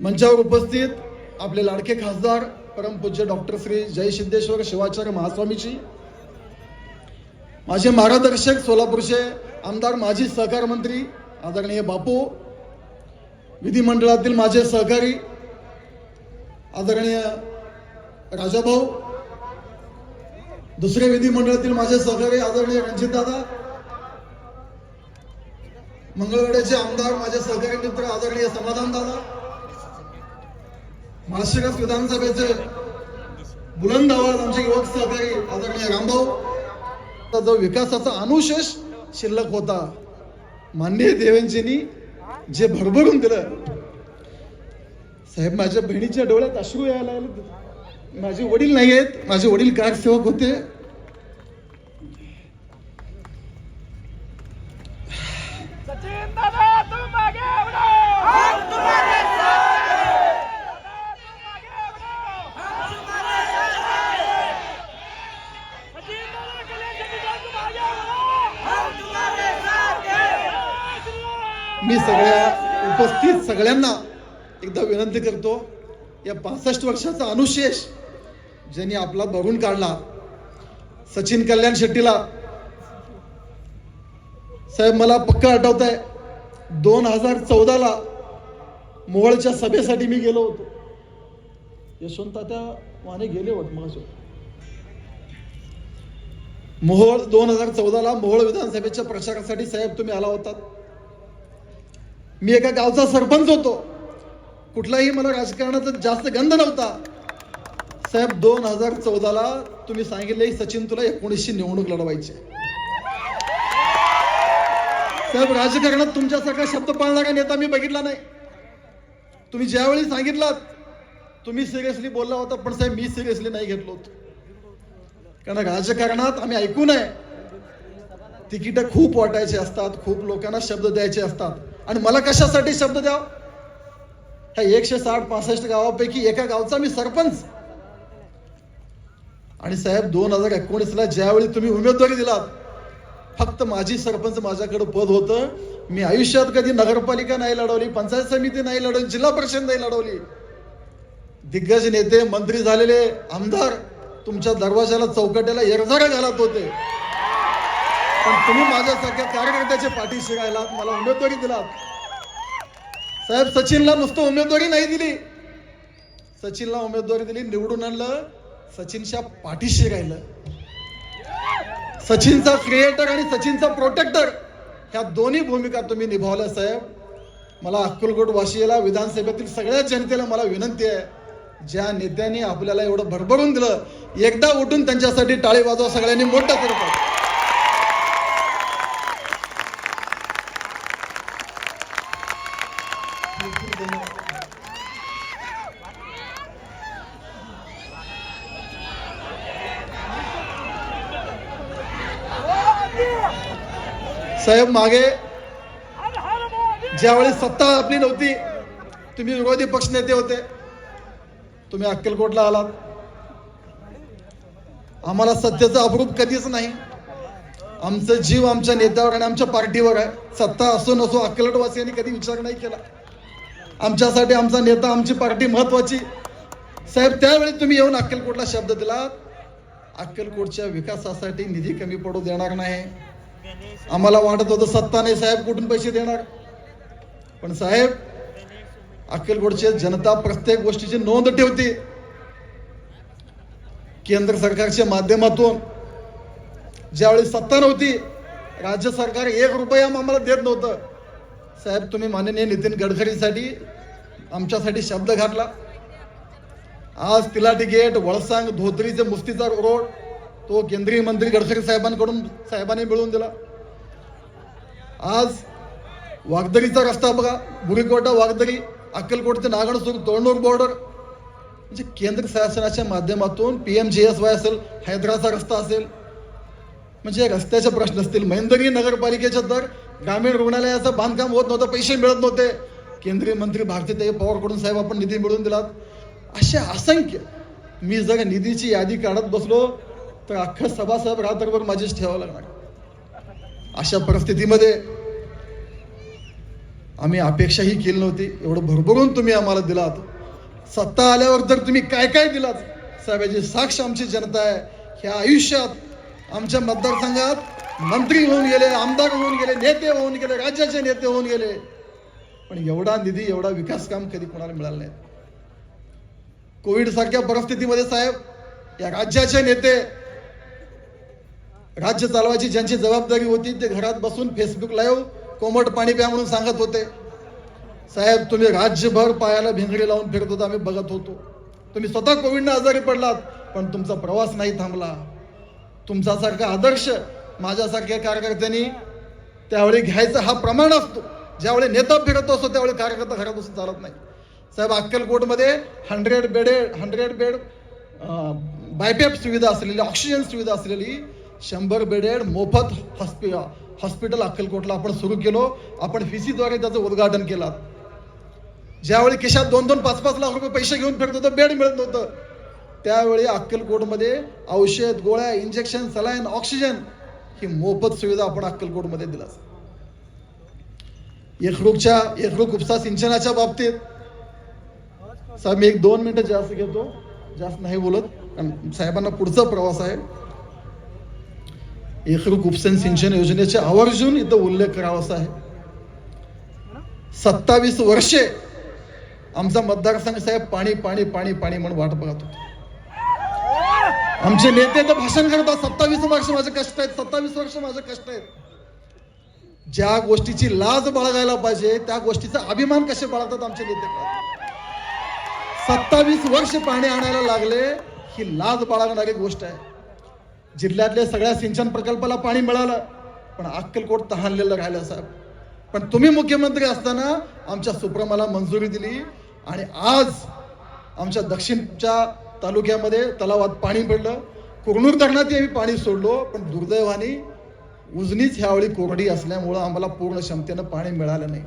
मंचावर उपस्थित आपले लाडके खासदार परमपूज्य डॉक्टर श्री जय सिद्धेश्वर शिवाचार्य महास्वामीजी माझे मार्गदर्शक सोलापूरचे आमदार माजी सहकार मंत्री आदरणीय बापू विधिमंडळातील माझे सहकारी आदरणीय राजाभाऊ दुसरे विधिमंडळातील माझे सहकारी आदरणीय रणजितदादा मंगळवेड्याचे आमदार माझे सहकारी मित्र आदरणीय समाधान दादा महाशिरस विधानसभेचे बुलंद आवाज आमचे युवक सहकारी आदरणीय रामभाऊ. जो विकासाचा अनुशेष शिल्लक होता माननीय देवेंजींनी जे भरभरून दिलं साहेब माझ्या बहिणीच्या डोळ्यात अश्रू यायला लागले. माझे वडील नाही आहेत माझे वडील कारसेवक होते. सचिन दादा! उपस्थित सगळ्यांना एकदा विनंती करतो या पासष्ट वर्षाचा अनुशेष ज्यांनी आपला बघून काढला सचिन कल्याण शेट्टीला. साहेब मला पक्का आठवत आहे दोन हजार चौदाला मोहोळच्या सभेसाठी मी गेलो होतो. यशवंत त्या वाने गेले होत मग मोहोळ दोन हजार चौदाला मोहोळ विधानसभेच्या प्रचारासाठी साहेब तुम्ही आला होतात. मी एका गावचा सरपंच होतो. कुठलाही मला राजकारणाचा जास्त गंध नव्हता. साहेब दोन हजार चौदाला तुम्ही सांगितले सचिन तुला एकोणीसशे निवडणूक लढवायची साहेब राजकारणात तुमच्यासारखा शब्द पाळणारा नेता मी बघितला नाही. तुम्ही ज्यावेळी सांगितलात तुम्ही सिरियसली बोलला होता पण साहेब मी सिरियसली नाही घेतलो होतो. कारण राजकारणात आम्ही ऐकू नये. तिकीट खूप वाटायचे असतात खूप लोकांना शब्द द्यायचे असतात. आणि मला कशासाठी शब्द द्याव? ह्या एकशे साठ पासष्ट गावापैकी एका गावचा मी सरपंच. आणि साहेब दोन हजार एकोणीसला ज्यावेळी तुम्ही उमेदवारी दिलात फक्त माझी सरपंच माझ्याकडे पद होतं. मी आयुष्यात कधी नगरपालिका नाही लढवली पंचायत समिती नाही लढवली जिल्हा परिषद नाही लढवली. दिग्गज नेते मंत्री झालेले आमदार तुमच्या दरवाजाला चौकट्याला एरझारा घालत होते. पण तुम्ही माझ्यासारख्या कार्यकर्त्याच्या पाठी शिकायला मला उमेदवारी दिलात. साहेब सचिनला नुसतं उमेदवारी नाही दिली. सचिनला उमेदवारी दिली निवडून आणलं सचिनच्या पाठीशी राहिलं सचिनचा क्रिएटर आणि सचिनचा प्रोटेक्टर ह्या दोन्ही भूमिका तुम्ही निभावल्या साहेब. मला अक्कलकोट वाशियाला विधानसभेतील सगळ्या जनतेला मला विनंती आहे. ज्या नेत्यांनी आपल्याला एवढं भरभरून दिलं एकदा उठून त्यांच्यासाठी टाळी वाजवा सगळ्यांनी मोठं करतात साहेब मागे. ज्यावेळी सत्ता आपली नव्हती तुम्ही विरोधी पक्ष नेते होते. तुम्ही अक्कलकोटला आलात. आम्हाला सत्याचं अप्रूप कधीच नाही. आमचं जीव आमच्या नेत्यावर आणि आमच्या पार्टीवर आहे. सत्ता असो नसो अक्कलकोटवासियांनी कधी विचार नाही केला. आमच्यासाठी आमचा नेता आमची पार्टी महत्वाची. साहेब त्यावेळी तुम्ही येऊन अक्कलकोटला शब्द दिलात. अक्कलकोटच्या विकासासाठी निधी कमी पडू देणार नाही. आम्हाला वाटत होतं सत्ता नाही साहेब कुठून पैसे देणार? पण साहेब अक्कलकोटची जनता प्रत्येक गोष्टीची नोंद ठेवते. केंद्र सरकारच्या माध्यमातून ज्यावेळी सत्ता नव्हती राज्य सरकार एक रुपया आम्हाला देत नव्हतं. साहेब तुम्ही माननीय नितीन गडकरीसाठी आमच्यासाठी शब्द घातला. आज तिलाटी गेट वळसांग धोत्रीचे मुस्तीचा रोड तो केंद्रीय मंत्री गडकरी साहेबांकडून साहेबांनी मिळवून दिला. आज वागदरीचा रस्ता बघा बुरीकोटा वागदरी अक्कलकोट ते नागणसूर तोंडूर बॉर्डर म्हणजे केंद्र शासनाच्या माध्यमातून P M G S Y असेल हैदराचा रस्ता असेल म्हणजे रस्त्याचे प्रश्न असतील. महेंद्री नगरपालिकेच्या तर ग्रामीण रुग्णालयाचं बांधकाम होत नव्हतं पैसे मिळत नव्हते. केंद्रीय मंत्री भारतीताई पवारकडून साहेब आपण निधी मिळवून दिलात. असे असंख्य मी जर निधीची यादी काढत बसलो तर अख्खा सभासाहेब रात्रभर माझीच ठेवावं लागणार. अशा परिस्थितीमध्ये आम्ही अपेक्षाही केली नव्हती. एवढं भरभरून तुम्ही आम्हाला दिलात. सत्ता आल्यावर तर तुम्ही काय काय दिलात साहेबाची साक्ष आमची जनता आहे. ह्या आयुष्यात आमच्या मतदारसंघात मंत्री होऊन गेले आमदार होऊन गेले नेते होऊन गेले राज्याचे नेते होऊन गेले. पण एवढा निधी एवढा विकास काम कधी कोणाला मिळालं नाही. कोविड सारख्या परिस्थितीमध्ये साहेब या राज्याचे नेते राज्य चालवायची ज्यांची जबाबदारी होती ते घरात बसून फेसबुक लाईव्ह कोमट पाणी प्या म्हणून सांगत होते. साहेब तुम्ही राज्यभर पायाला भिंगडी लावून फिरत होता आम्ही बघत होतो. तुम्ही स्वतः कोविडनं आजारी पडलात पण तुमचा प्रवास नाही थांबला. तुमच्यासारखा आदर्श माझ्यासारख्या कार्यकर्त्यांनी त्यावेळी घ्यायचा हा प्रमाण असतो. ज्यावेळी नेता फिरत असतो त्यावेळी कार्यकर्ता घरात बसून चालत नाही. साहेब अक्कलकोटमध्ये hundred bedded hundred bed BiPAP सुविधा असलेली ऑक्सिजन सुविधा असलेली शंभर बेडेड मोफत हॉस्पि हॉस्पिटल अक्कलकोटला आपण सुरू केलो. आपण व्हीसीद्वारे त्याचं उद्घाटन केलं. ज्यावेळी खिशात दोन दोन पाच पाच लाख रुपये पैसे घेऊन फिरत होतं बेड मिळत नव्हतं. त्यावेळी अक्कलकोटमध्ये औषध गोळ्या इंजेक्शन सलाईन ऑक्सिजन ही मोफत सुविधा आपण अक्कलकोटमध्ये दिला. एकरूपच्या एकरूप उपसा सिंचनाच्या बाबतीत. साहेब मी एक दोन मिनटं जास्त घेतो. जास्त नाही बोलत. कारण साहेबांना पुढचा प्रवास आहे. एकरूप उपसन सिंचन योजनेचे आवर्जून इथं उल्लेख करावासा आहे सत्तावीस वर्षे आमचा मतदारसंघ साहेब पाणी पाणी पाणी पाणी म्हणून वाट बघत होतो. आमचे नेते तर भाषण करतात सत्तावीस वर्ष माझे कष्ट आहेत. सत्तावीस वर्ष माझे कष्ट आहेत. ज्या गोष्टीची लाज बाळगायला पाहिजे त्या गोष्टीचा अभिमान कसे बाळगतात आमचे नेते? सत्तावीस वर्ष पाणी आणायला लागले ही लाज बाळगणारी गोष्ट आहे. जिल्ह्यातल्या सगळ्या सिंचन प्रकल्पाला पाणी मिळालं. पण अक्कलकोट तहानलेलं राहिलं साहेब. पण तुम्ही मुख्यमंत्री असताना आमच्या सुप्रमाला मंजुरी दिली आणि आज आमच्या दक्षिणच्या तालुक्यामध्ये तलावात पाणी पडलं कुरनूर धरणातही आम्ही पाणी सोडलो पण दुर्दैवाने उजनीच ह्यावेळी कोरडी असल्यामुळं आम्हाला पूर्ण क्षमतेनं पाणी मिळालं नाही.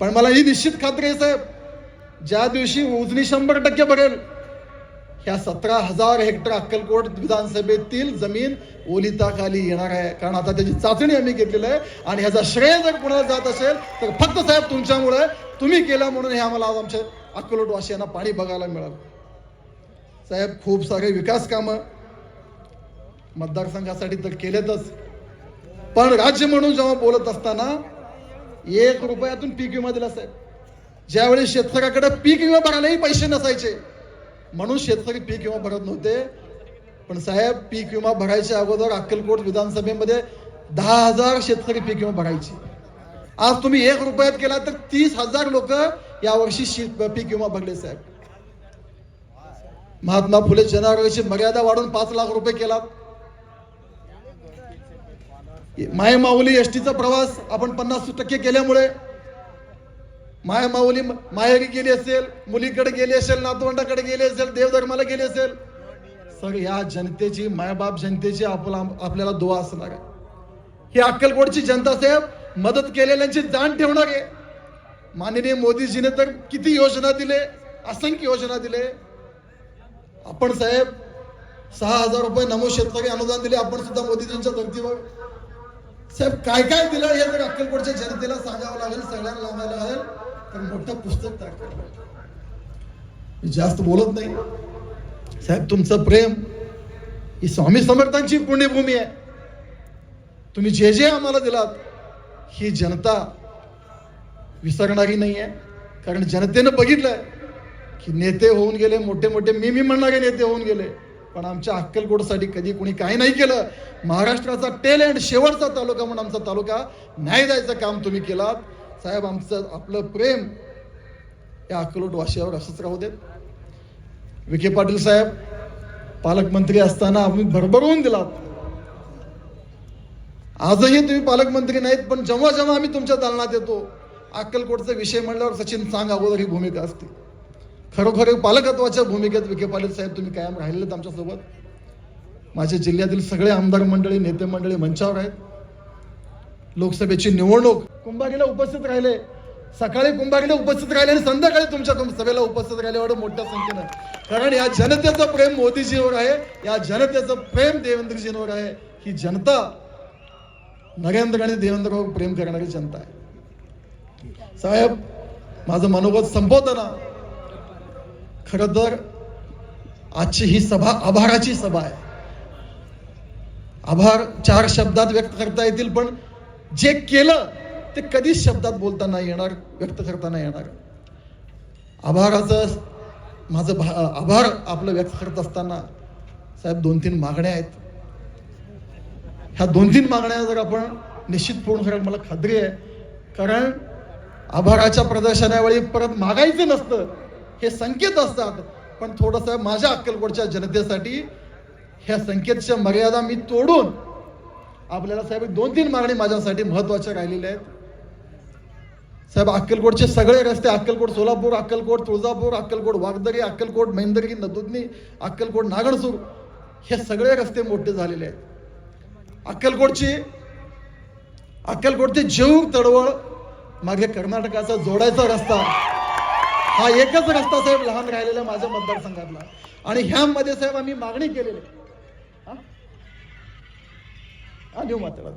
पण मला ही निश्चित खात्री आहे साहेब. ज्या दिवशी उजनी शंभर टक्के भरेल ह्या सतरा हजार हेक्टर अक्कलकोट विधानसभेतील जमीन ओलिताखाली येणार आहे. कारण आता त्याची चाचणी आम्ही घेतलेली आहे. आणि ह्याचा श्रेय जर कोणाला जात असेल तर फक्त साहेब तुमच्यामुळे तुम्ही केला म्हणून हे आम्हाला आज आमच्या अक्कलकोटवासियांना पाणी बघायला मिळालं. साहेब खूप सारे विकास कामं मतदारसंघासाठी तर केलेतच. पण राज्य म्हणून जेव्हा बोलत असताना एक रुपयातून पीक विमा दिला साहेब. ज्यावेळी शेतकऱ्याकडे पीक विमा भरायलाही पैसे नसायचे म्हणून शेतकरी पीक विमा भरत नव्हते पण साहेब पीक विमा भरायच्या अगोदर अक्कलकोट विधानसभेमध्ये दहा हजार शेतकरी पीक विमा भरायचे. आज तुम्ही एक रुपयात केला तर तीस हजार लोक यावर्षी पीक विमा भरले साहेब. महात्मा फुले जनावरांची मर्यादा वाढून पाच लाख रुपये केला माय माऊली एसटीचा प्रवास आपण पन्नास टक्के केल्यामुळे माय माऊली माहेरी गेली असेल मुलीकडे गेली असेल नातवंडाकडे गेली असेल देवधर्माला गेली असेल. सर या जनतेची मायबाप जनतेची आपला आपल्याला दुआ असणार आहे. ही अक्कलकोटची जनता साहेब मदत केलेल्यांची जाण ठेवणार आहे. माननीय मोदीजीने तर किती योजना दिले असंख्य योजना दिले. आपण साहेब सहा हजार रुपये नमो शेतकरी अनुदान दिले आपण सुद्धा मोदीजींच्या धर्तीवर. साहेब काय काय दिलं हे जर अक्कलकोटच्या जनतेला सांगावं लागेल सगळ्यांना लावायला लागेल. तर मोठं पुस्तक तयार मी जास्त बोलत नाही. साहेब तुमचं प्रेम ही स्वामी समर्थांची पुण्यभूमी आहे. तुम्ही जे जे आम्हाला दिलात ही जनता विसरणारी नाही आहे. कारण जनतेनं बघितलंय की नेते होऊन गेले मोठे मोठे मी मी म्हणणारे नेते होऊन गेले. पण आमच्या अक्कलकोटसाठी कधी कोणी काही नाही केलं. महाराष्ट्राचा टेल अँड शेवटचा तालुका म्हणून आमचा तालुका न्याय द्यायचं काम तुम्ही केलात. साहेब आमचं आपलं प्रेम या अक्कलकोट वाशियावर असंच राहू देत. विखे पाटील साहेब पालकमंत्री असताना आम्ही भरभरून दिलात आजही तुम्ही पालकमंत्री नाहीत पण जेव्हा जेव्हा आम्ही तुमच्या दालनात येतो अक्कलकोटचा विषय म्हणल्यावर सचिन सांग अगोदर ही भूमिका असते. खरोखर पालकत्वाच्या भूमिकेत विखे पाटील साहेब तुम्ही कायम राहिलेत आमच्यासोबत. माझ्या जिल्ह्यातील सगळे आमदार मंडळी नेते मंडळी मंचावर आहेत. लोकसभेची निवडणूक कुंभारीला उपस्थित राहिले. सकाळी कुंभागीला उपस्थित राहिले आणि संध्याकाळी तुमच्या सभेला उपस्थित राहिले एवढं मोठ्या संख्येनं. कारण या जनतेचं प्रेम मोदीजीवर आहे या जनतेचं प्रेम देवेंद्रजींवर आहे. ही जनता नरेंद्र आणि देवेंद्रवर प्रेम करणारी जनता आहे. साहेब माझं मनोगत संपवताना खर तर आजची ही सभा आभाराची सभा आहे. आभार चार शब्दात व्यक्त करता येतील पण जे केलं ते कधीच शब्दात बोलताना येणार व्यक्त करताना येणार. आभाराचं माझं भा आभार आपलं व्यक्त करत असताना साहेब दोन तीन मागण्या आहेत. ह्या दोन तीन मागण्या जर आपण निश्चित पूर्ण करायला मला खात्री आहे कारण आभाराच्या प्रदर्शनावेळी परत मागायचं नसतं हे संकेत असतात. पण थोडंसं माझ्या अक्कलकोटच्या जनतेसाठी ह्या संकेतच्या मर्यादा मी तोडून आपल्याला साहेब दोन तीन मागणी माझ्यासाठी महत्त्वाच्या राहिलेल्या आहेत. साहेब अक्कलकोटचे सगळे रस्ते अक्कलकोट सोलापूर अक्कलकोट तुळजापूर अक्कलकोट वागदरी अक्कलकोट मेंदरी नदुदनी अक्कलकोट नागणसूर हे सगळे रस्ते मोठे झालेले आहेत. अक्कलकोटची अक्कलकोट ते जेऊर तडवळ मागे कर्नाटकाचा जोडायचा रस्ता हा एकच रस्ता साहेब लहान राहिलेला माझ्या मतदारसंघातला. आणि ह्यामध्ये साहेब आम्ही मागणी केलेली आहे. हा? मात्र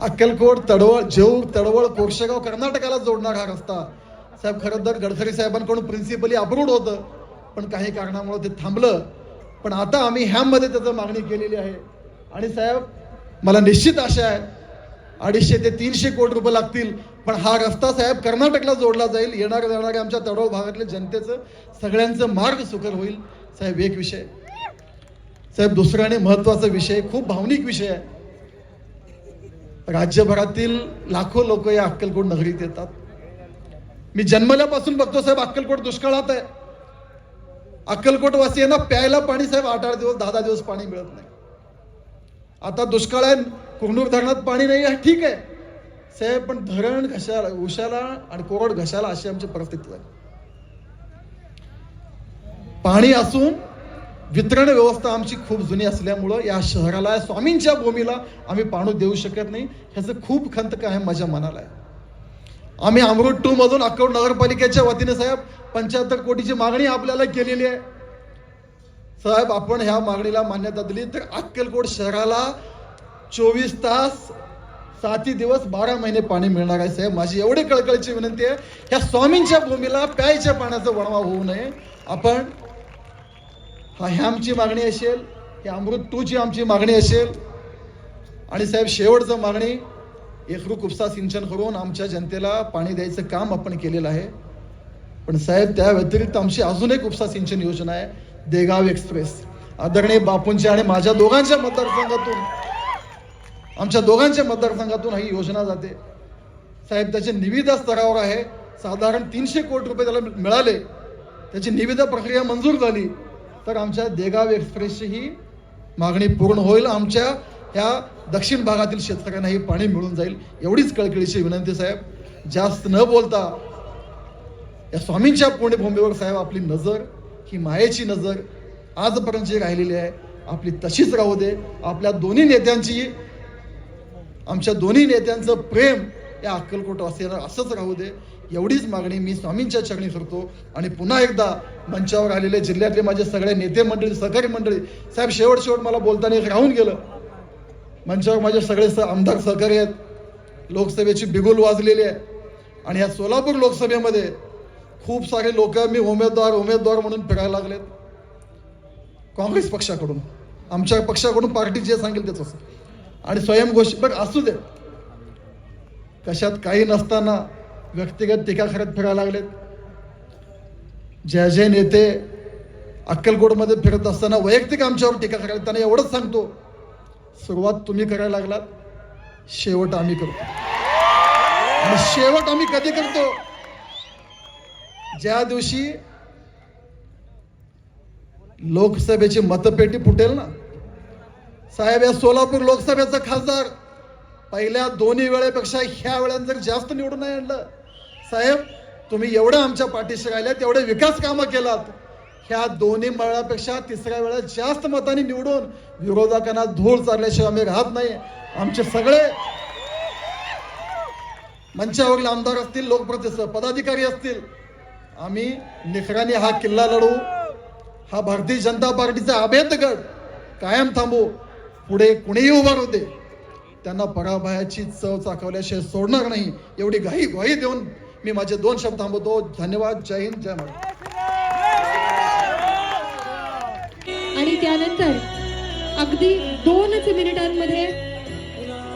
अक्कलकोट तडवळ जेऊर तडवळ कोरशेगाव कर्नाटकाला जोडणारा हा रस्ता साहेब खरं तर गडकरी साहेबांकडून प्रिन्सिपली अप्रूव्ड होतं पण काही कारणामुळे ते थांबलं पण आता आम्ही ह्यामध्ये त्याचं मागणी केलेली आहे आणि साहेब मला निश्चित आशा आहे अडीचशे ते तीनशे कोटी रुपये लागतील पण हा रस्ता साहेब कर्नाटकला जोडला जाईल येणाऱ्या जाणाऱ्या आमच्या तडवळ भागातल्या जनतेचं सगळ्यांचं मार्ग सुकर होईल साहेब एक विषय साहेब दुसरा आणि महत्त्वाचा विषय खूप भावनिक विषय आहे. राज्यभरातील लाखो लोक या अक्कलकोट नगरीत येतात. मी जन्मल्यापासून बघतो साहेब अक्कलकोट दुष्काळात आहे. अक्कलकोट वासियांना प्यायला पाणी साहेब आठ आठ दिवस दहा दहा दिवस पाणी मिळत नाही. आता दुष्काळ आहे कुरनूर धरणात पाणी नाही आहे ठीक आहे. साहेब पण धरण घशाला उशाला आणि कोरड घशाला अशी आमची परिस्थिती आहे. पाणी असून वितरण व्यवस्था आमची खूप जुनी असल्यामुळं या शहराला या स्वामींच्या भूमीला आम्ही पाणी देऊ शकत नाही. ह्याचं खूप खंत काय माझ्या मनाला. आहे आम्ही अमृत टू मधून अक्कलकोट नगरपालिकेच्या वतीने साहेब पंच्याहत्तर कोटीची मागणी आपल्याला केलेली आहे. साहेब आपण ह्या मागणीला मान्यता दिली तर अक्कलकोट शहराला चोवीस तास साती दिवस बारा महिने पाणी मिळणार आहे साहेब. माझी एवढी कळकळीची विनंती आहे ह्या स्वामींच्या भूमीला प्यायच्या पाण्याचा वणवा होऊ नये. आपण हा ह्या आमची मागणी असेल ही अमृत टूची आमची मागणी असेल. आणि साहेब शेवटचं मागणी एकरूप उपसा सिंचन करून आमच्या जनतेला पाणी द्यायचं काम आपण केलेलं आहे. पण साहेब त्या व्यतिरिक्त आमची अजून एक उपसा सिंचन योजना आहे देगाव एक्सप्रेस. आदरणीय बापूंच्या आणि माझ्या दोघांच्या मतदारसंघातून आमच्या दोघांच्या मतदारसंघातून ही योजना जाते. साहेब त्याचे निविदा स्तरावर आहे. साधारण तीनशे कोटी रुपये त्याला मिळाले. त्याची निविदा प्रक्रिया मंजूर झाली. तर आमच्या देगाव एक्सप्रेसची ही मागणी पूर्ण होईल. आमच्या ह्या दक्षिण भागातील शेतकऱ्यांना हे पाणी मिळून जाईल. एवढीच कळकळीची विनंती साहेब. जास्त न बोलता या स्वामींच्या पुण्यभूमीवर साहेब आपली नजर ही मायेची नजर आजपर्यंत जी राहिलेली आहे आपली तशीच राहू दे. आपल्या दोन्ही नेत्यांची आमच्या दोन्ही नेत्यांचं प्रेम या अक्कलकोट वासियांना असंच राहू दे एवढीच मागणी मी स्वामींच्या चरणी करतो आणि पुन्हा एकदा मंचावर आलेले जिल्ह्यातले माझे सगळे नेते मंडळी सहकारी मंडळी साहेब शेवट शेवट मला बोलताना एक राहून गेलं. मंचावर माझे सगळे स आमदार सहकारी आहेत. लोकसभेची बिगुल वाजलेली आहे. आणि या सोलापूर लोकसभेमध्ये खूप सारे लोक मी उमेदवार उमेदवार म्हणून फिरायला लागलेत. काँग्रेस पक्षाकडून आमच्या पक्षाकडून पार्टी जे सांगेल तेच असं आणि स्वयंघोषित बरं असू दे. कशात काही नसताना व्यक्तिगत टीका करत फिरायला लागलेत. ज्या जे नेते अक्कलकोटमध्ये फिरत असताना वैयक्तिक आमच्यावर टीका करायला त्यांना एवढंच सांगतो सुरुवात तुम्ही करायला लागलात शेवट आम्ही करतो. आणि शेवट आम्ही कधी करतो? ज्या दिवशी लोकसभेची मतपेटी फुटेल ना साहेब या सोलापूर लोकसभेचा खासदार पहिल्या दोन्ही वेळेपेक्षा ह्या वेळेला जर जास्त निवडून नाही आणलं. साहेब तुम्ही एवढं आमच्या पाठीशी राहिल्यात तेवढे विकास कामं केलात. ह्या दोन्ही मळापेक्षा तिसऱ्या वेळा जास्त मतांनी निवडून विरोधकांना धूळ चालल्याशिवाय आम्ही राहत नाही. आमचे सगळे मंचावरील आमदार असतील लोकप्रतिनिधी पदाधिकारी असतील. आम्ही निखराने हा किल्ला लढू. हा भारतीय जनता पार्टीचा अभेद कायम थांबू. पुढे कुणीही उभा होते त्यांना पराभयाची चव चाकवल्याशिवाय सोडणार नाही. एवढी घाई ग्वाही देऊन मी माझे दोन शब्द थांबवतो. धन्यवाद. जय हिंद जय महाराज आणि त्यानंतर अगदी दोनच मिनिटांमध्ये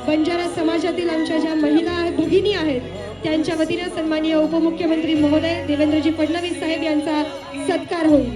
बंजारा समाजातील आमच्या ज्या महिला आहेत भगिनी आहेत त्यांच्या वतीने सन्माननीय उपमुख्यमंत्री महोदय देवेंद्रजी फडणवीस साहेब यांचा सत्कार होईल.